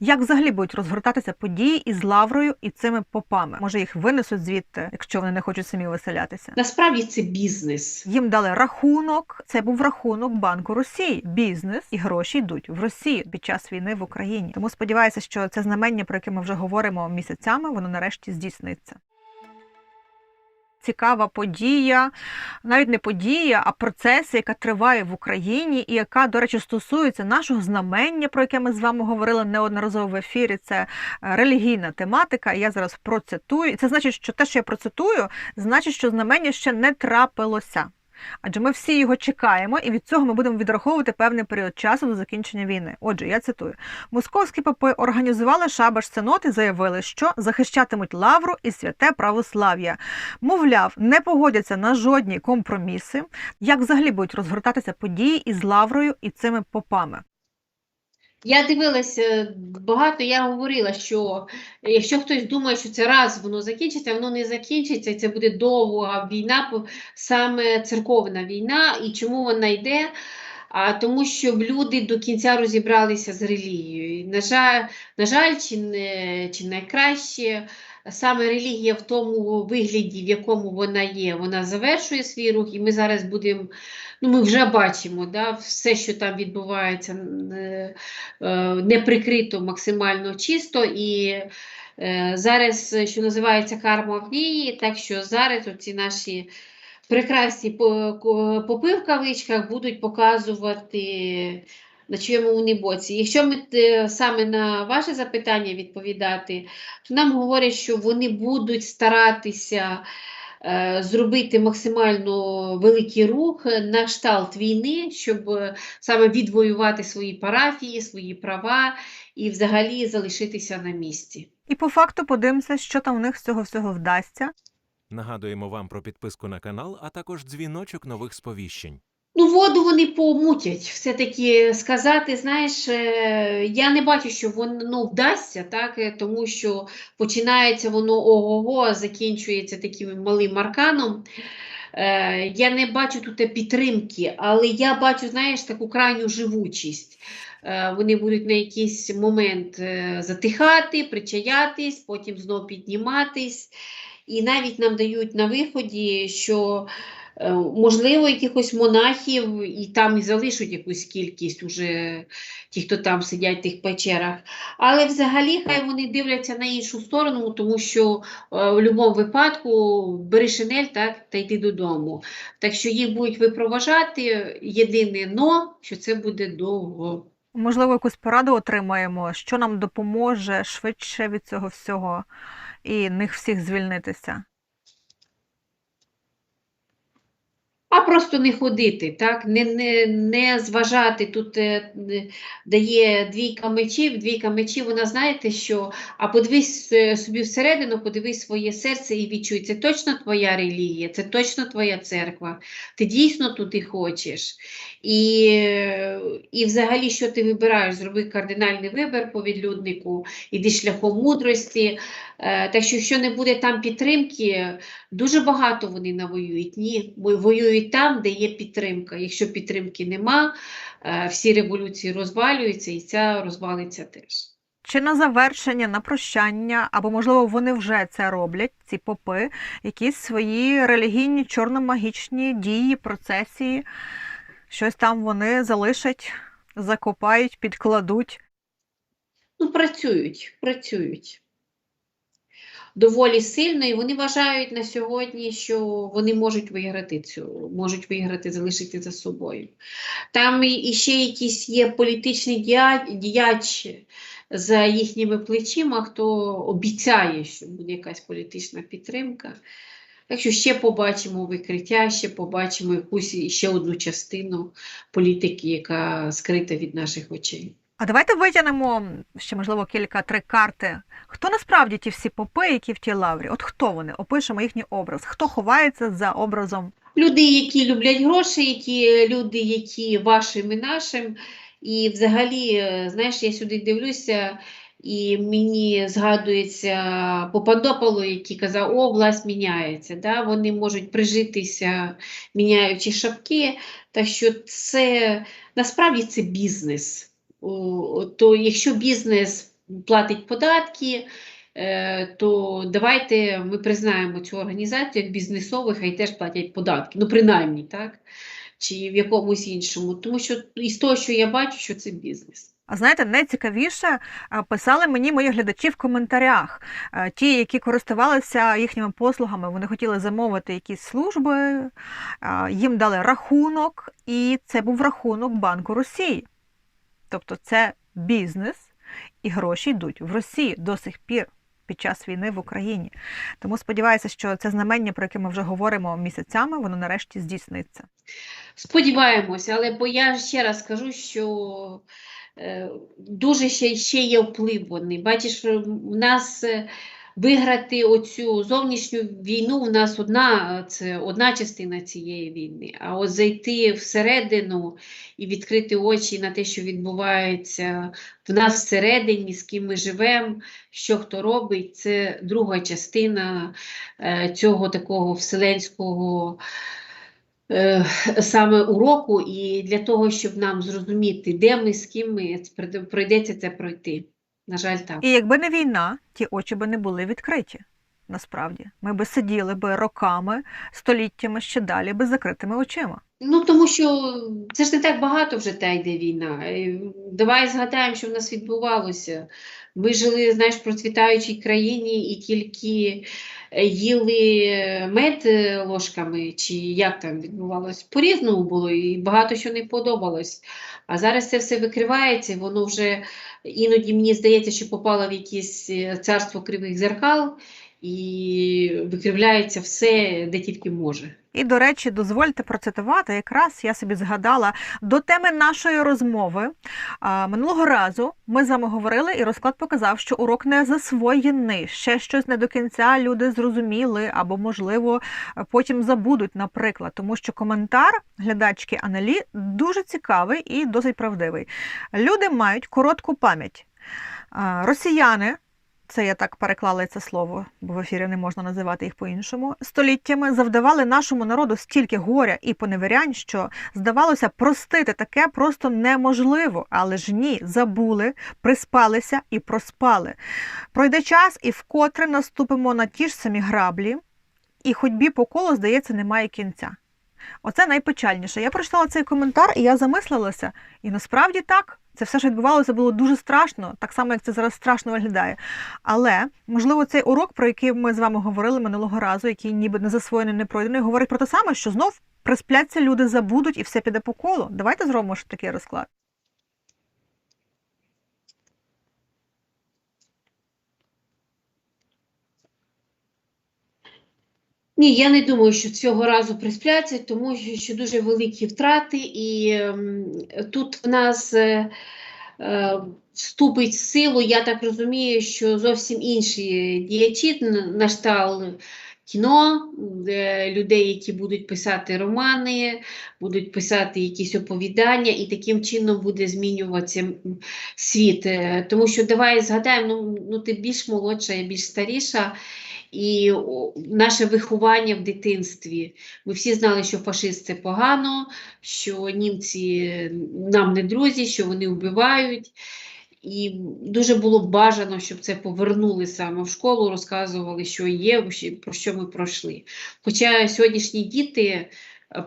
Як взагалі будуть розгортатися події із лаврою і цими попами? Може, їх винесуть звідти, якщо вони не хочуть самі виселятися? Насправді це бізнес. Їм дали рахунок. Це був рахунок Банку Росії. Бізнес і гроші йдуть в Росію під час війни в Україні. Тому сподіваюся, що це знамення, про яке ми вже говоримо місяцями, воно нарешті здійсниться. Цікава подія, навіть не подія, а процес, яка триває в Україні, і яка, до речі, стосується нашого знамення, про яке ми з вами говорили неодноразово в ефірі. Це е, релігійна тематика. Я зараз процитую. Це значить, що те, що я процитую, значить, що знамення ще не трапилося. Адже ми всі його чекаємо, і від цього ми будемо відраховувати певний період часу до закінчення війни. Отже, я цитую: московські попи організували шабаш сенот і заявили, що захищатимуть лавру і святе православ'я. Мовляв, не погодяться на жодні компроміси. Як взагалі будуть розгортатися події із лаврою і цими попами? Я дивилася багато, я говорила, що якщо хтось думає, що це раз воно закінчиться, воно не закінчиться, це буде довга війна, саме церковна війна. І чому вона йде? А тому, що люди до кінця розібралися з релігією. На жаль, на жаль, чи не чи найкраще саме релігія в тому вигляді, в якому вона є, вона завершує свій рух, і ми зараз будемо. Ну, ми вже бачимо, да, все, що там відбувається, е, е, не прикрито максимально чисто. І е, зараз, що називається, карма в дії, так що зараз оці наші прекрасні по- попи в кавичках будуть показувати, на чому вони боці. Якщо ми саме на ваше запитання відповідати, то нам говорять, що вони будуть старатися зробити максимально великий рух на кшталт війни, щоб е, саме відвоювати свої парафії, свої права і взагалі залишитися на місці. І по факту подивимося, що там у них з цього всього вдасться. Нагадуємо вам про підписку на канал, а також дзвіночок нових сповіщень. Ну, воду вони помутять. Все-таки сказати, знаєш, е, я не бачу, що воно ну, вдасться, так? е, тому що починається воно ого-го, закінчується таким малим арканом. Е, Я не бачу тут підтримки, але я бачу, знаєш, таку крайню живучість. Вони будуть на якийсь момент затихати, причаятись, потім знов підніматись. І навіть нам дають на виході, що Можливо, якихось монахів і там і залишать якусь кількість уже ті, хто там сидять в тих печерах. Але взагалі хай вони дивляться на іншу сторону, тому що е, в будь-якому випадку бери шинель так, та йди додому. Так що їх будуть випроважати. Єдине но, що це буде довго. Можливо, якусь пораду отримаємо, що нам допоможе швидше від цього всього і них всіх звільнитися. А просто не ходити, так? Не, не, не зважати. Тут е, дає двійка мечів, двійка мечів, вона знаєте, що а подивись е, собі всередину, подивись своє серце і відчуй, це точно твоя релігія, це точно твоя церква. Ти дійсно туди хочеш. І, і взагалі, що ти вибираєш? Зроби кардинальний вибір по відлюднику, іди шляхом мудрості. Е, Так що, якщо не буде там підтримки, Дуже багато вони навоюють. Ні, Бо воюють там, де є підтримка. Якщо підтримки нема, е, всі революції розвалюються, і ця розвалиться теж. Чи на завершення, на прощання, або, можливо, вони вже це роблять, ці попи, якісь свої релігійні чорномагічні дії, процесії, щось там вони залишать, закопають, підкладуть. Ну, працюють, працюють. Доволі сильно, і вони вважають на сьогодні, що вони можуть виграти цю, можуть виграти, залишити за собою. Там і ще якісь є політичні діячі за їхніми плечима, хто обіцяє, що буде якась політична підтримка. Так що ще побачимо викриття, ще побачимо якусь ще одну частину політики, яка скрита від наших очей. А давайте витягнемо ще, можливо, кілька-три карти. Хто насправді ті всі попи, які в тій лаврі? От хто вони? Опишемо їхній образ. Хто ховається за образом? Люди, які люблять гроші, які люди, які вашим і нашим. І взагалі, е, знаєш, я сюди дивлюся, і мені згадується Попадополо, який казав, о, власть міняється. Да? Вони можуть прижитися, міняючи шапки. Так що це насправді це бізнес. То якщо бізнес платить податки, е, то давайте ми признаємо цю організацію як бізнесових, хай теж платять податки. Ну, принаймні, так? Чи в якомусь іншому. Тому що із того, що я бачу, що це бізнес. А знаєте, найцікавіше писали мені мої глядачі в коментарях. Е, Ті, які користувалися їхніми послугами, вони хотіли замовити якісь служби, їм дали рахунок, і це був рахунок Банку Росії. Тобто це бізнес, і гроші йдуть в Росії до сих пір. Під час війни в Україні. Тому сподіваюся, що це знамення, про яке ми вже говоримо місяцями, воно нарешті здійсниться. Сподіваємося, але бо я ще раз кажу, що е, дуже ще, ще є вплив. Бачиш, в нас е, виграти оцю зовнішню війну, в нас одна, це одна частина цієї війни. А от зайти всередину і відкрити очі на те, що відбувається в нас всередині, з ким ми живемо, що хто робить, це друга частина е, цього такого вселенського е, саме уроку, і для того, щоб нам зрозуміти, де ми, з ким ми, прийде- прийдеться це пройти. На жаль, так. І якби не війна, ті очі би не були відкриті. Насправді, ми би сиділи би роками, століттями ще далі, без закритими очима. Ну, тому що це ж не так багато вже та йде війна. Е, Давай згадаємо, що в нас відбувалося. Ми жили, знаєш, в процвітаючій країні і тільки їли мед е, ложками, чи як там відбувалось. По-різному було, і багато що не подобалось. А зараз це все викривається, воно вже іноді мені здається, що попало в якесь е, царство кривих зеркал, і викривляється все, де тільки може. І, до речі, дозвольте процитувати, якраз я собі згадала до теми нашої розмови. Минулого разу ми з вами говорили, і розклад показав, що урок не засвоєний, ще щось не до кінця люди зрозуміли, або, можливо, потім забудуть, наприклад, тому що коментар глядачки Анелі дуже цікавий і досить правдивий. Люди мають коротку пам'ять. Росіяни це я так переклала це слово, бо в ефірі не можна називати їх по-іншому. Століттями завдавали нашому народу стільки горя і поневірянь, що здавалося, простити таке просто неможливо. Але ж ні, забули, приспалися і проспали. Пройде час, і вкотре наступимо на ті ж самі граблі, і ходьбі по колу, здається, немає кінця. Оце найпечальніше. Я прочитала цей коментар, і я замислилася. І насправді так. Це все, що відбувалося, було дуже страшно, так само, як це зараз страшно виглядає. Але, можливо, цей урок, про який ми з вами говорили минулого разу, який ніби не засвоєний, не пройдений, говорить про те саме, що знов приспляться, люди забудуть і все піде по колу. Давайте зробимо ще такий розклад. Ні, я не думаю, що цього разу приспляться, тому що, дуже великі втрати, і ем, тут в нас е, е, вступить в силу, я так розумію, що зовсім інші діячі н- на штал кіно, де людей, які будуть писати романи, будуть писати якісь оповідання, і таким чином буде змінюватися світ. Е, Тому що давай згадаємо, ну, ну ти більш молодша, я більш старіша. І наше виховання в дитинстві. Ми всі знали, що фашисти погано, що німці нам не друзі, що вони вбивають. І дуже було бажано, щоб це повернули саме в школу, розказували, що є, про що ми пройшли. Хоча сьогоднішні діти,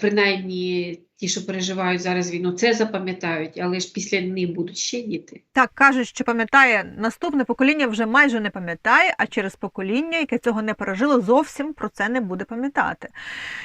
принаймні ті, що переживають зараз війну, це запам'ятають, але ж після них будуть ще діти. Так кажуть, що пам'ятає наступне покоління вже майже не пам'ятає, а через покоління, яке цього не пережило, зовсім про це не буде пам'ятати.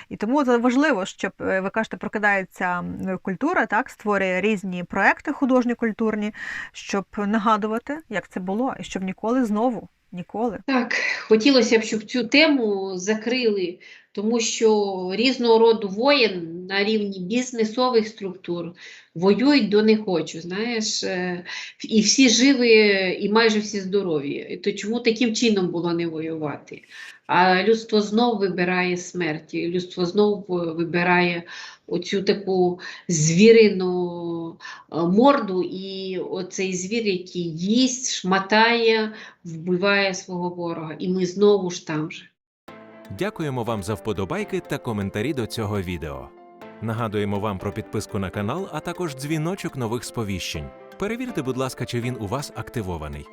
І тому це важливо, щоб е, ви кажете, прокидається культура, так створює різні проекти художні культурні, щоб нагадувати, як це було, і щоб ніколи знову, ніколи. Так, хотілося б, щоб цю тему закрили, тому що різного роду воєн на рівні бізнесових структур воюють до не хочу, знаєш, е, і всі живі, і майже всі здорові. То чому таким чином було не воювати? А людство знов вибирає смерть, людство знов е, вибирає оцю таку звірину е, морду, і оцей звір, який їсть, шматає, вбиває свого ворога. І ми знову ж там же. Дякуємо вам за вподобайки та коментарі до цього відео. Нагадуємо вам про підписку на канал, а також дзвіночок нових сповіщень. Перевірте, будь ласка, чи він у вас активований.